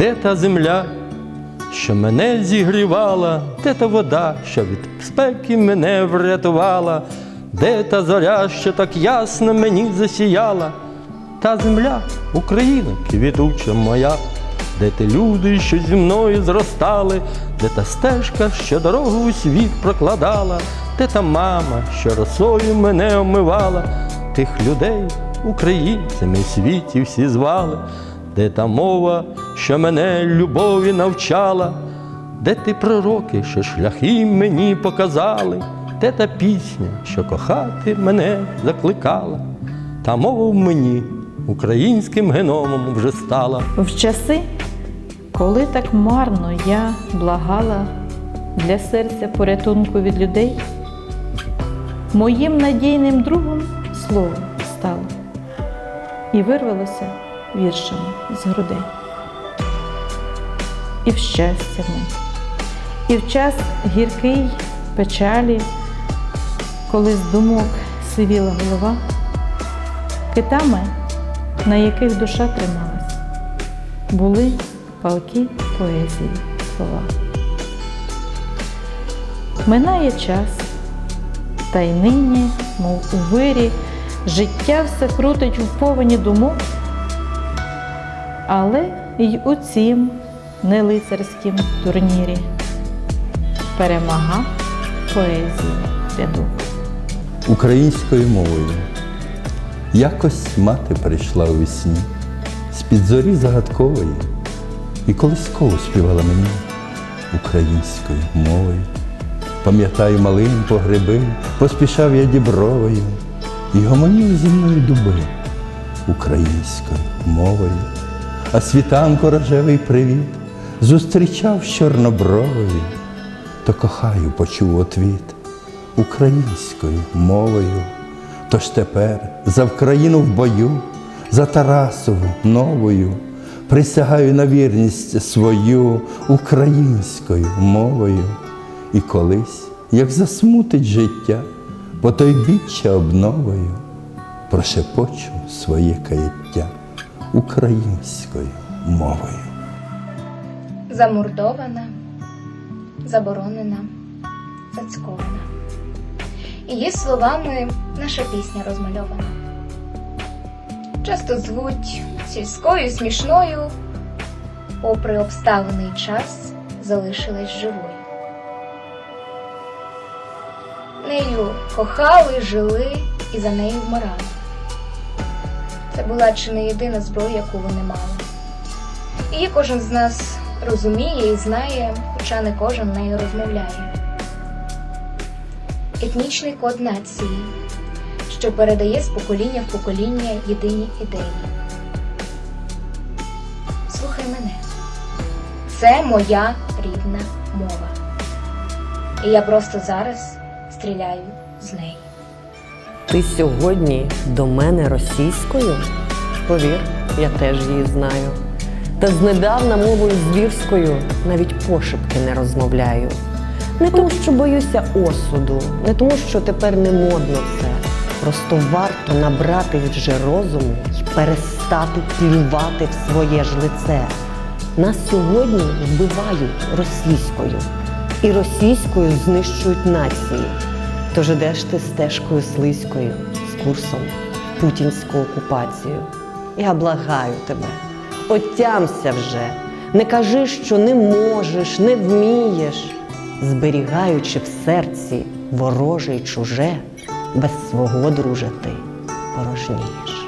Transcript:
де та земля, що мене зігрівала, де та вода, що від спеки мене врятувала, де та зоря, що так ясно мені засіяла, та земля, Україна, квітуча моя, де ти люди, що зі мною зростали, де та стежка, що дорогу у світ прокладала, де та мама, що росою мене омивала, тих людей українцями світі всі звали, де та мова, що мене любові навчала, де ти пророки, що шляхи мені показали, де та пісня, що кохати мене закликала, та мова в мені українським геномом вже стала. В часи, коли так марно я благала для серця порятунку від людей, моїм надійним другом слово стало і вирвалося віршами з грудей. І в щастя і в час гіркий печалі, коли з думок сивіла голова, китами, на яких душа трималась, були палки поезії слова. Минає час, та й нині, мов у вирі, життя все крутить в повені думок, але й у цім нелицарськім турнірі. Перемага поезії. Рядок. українською мовою. Якось мати прийшла у вісні. З-під зорі загадкової. І колисково співала мені. Українською мовою. Пам'ятаю малим по гриби, поспішав я дібровою. І гомонів зі мною дуби. Українською мовою. А світанко рожевий привіт зустрічав чорнобровою, то кохаю почув отвіт українською мовою. Тож тепер за Вкраїну в бою, за Тарасову новою, присягаю на вірність свою українською мовою. І колись, як засмутить життя, по той біччя обновою, прошепочу своє каяття українською мовою. Замордована, заборонена, зацькована. Її словами наша пісня розмальована. Часто звуть сільською смішною, попри обставини час залишилась живою. Нею кохали, жили і за нею вмирали. Це була чи не єдина зброя, яку вони мали. Її кожен з нас розуміє і знає, хоча не кожен нею розмовляє. Етнічний код нації, що передає з покоління в покоління єдині ідеї. Слухай мене, це моя рідна мова. І я просто зараз стріляю з неї. Ти сьогодні до мене російською? Повір, я теж її знаю. Та знедавна мовою звірською навіть пошепки не розмовляю. Не тому, що боюся осуду, не тому, що тепер не модно це. Просто варто набрати вже розуму і перестати плювати в своє ж лице. Нас сьогодні вбивають російською, і російською знищують нації. Тож ідеш ти стежкою слизькою з курсом путінську окупацію. Я благаю тебе, отямся вже, не кажи, що не можеш, не вмієш, зберігаючи в серці вороже й чуже, без свого друже ти порожнієш.